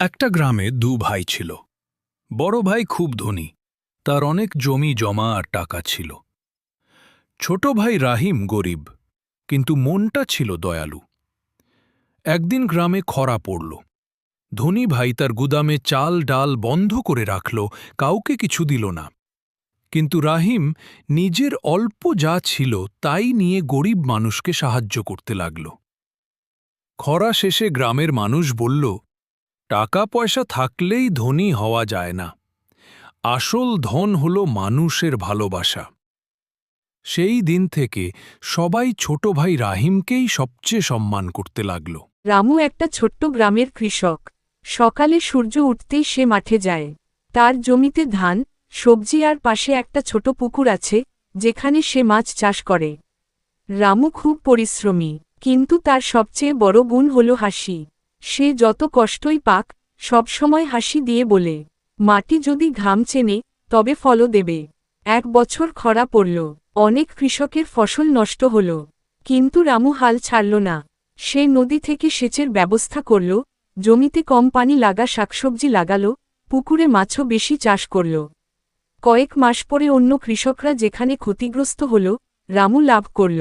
একটা গ্রামে দু ভাই ছিল। বড় ভাই খুব ধনী, তার অনেক জমি, জমা আর টাকা ছিল। ছোট ভাই রাহিম গরিব, কিন্তু মনটা ছিল দয়ালু। একদিন গ্রামে খরা পড়ল। ধনী ভাই তার গুদামে চাল, ডাল বন্ধ করে রাখল, কাউকে কিছু দিল না। কিন্তু রাহিম নিজের অল্প যা ছিল তাই নিয়ে গরিব মানুষকে সাহায্য করতে লাগল। খরা শেষে গ্রামের মানুষ বলল টাকা পয়সা থাকলেই ধনী হওয়া যায় না। আসল ধন হল মানুষের ভালোবাসা। সেই দিন থেকে সবাই ছোট ভাই রাহিমকেই সবচেয়ে সম্মান করতে লাগল। রামু একটা ছোট্ট গ্রামের কৃষক। সকালে সূর্য উঠতেই সে মাঠে যায়। তার জমিতে ধান, সবজি আর পাশে একটা ছোট পুকুর আছে, যেখানে সে মাছ চাষ করে। রামু খুব পরিশ্রমী, কিন্তু তার সবচেয়ে বড় গুণ হল হাসি। সে যত কষ্টই পাক সবসময় হাসি দিয়ে বলে, মাটি যদি ঘাম চেনে, তবে ফলও দেবে। এক বছর খরা পড়ল, অনেক কৃষকের ফসল নষ্ট হল, কিন্তু রামু হাল ছাড়ল না। সে নদী থেকে সেচের ব্যবস্থা করল, জমিতে কম পানি লাগা শাকসবজি লাগাল, পুকুরে মাছও বেশি চাষ করল। কয়েক মাস পরে অন্য কৃষকরা যেখানে ক্ষতিগ্রস্ত হল, রামু লাভ করল।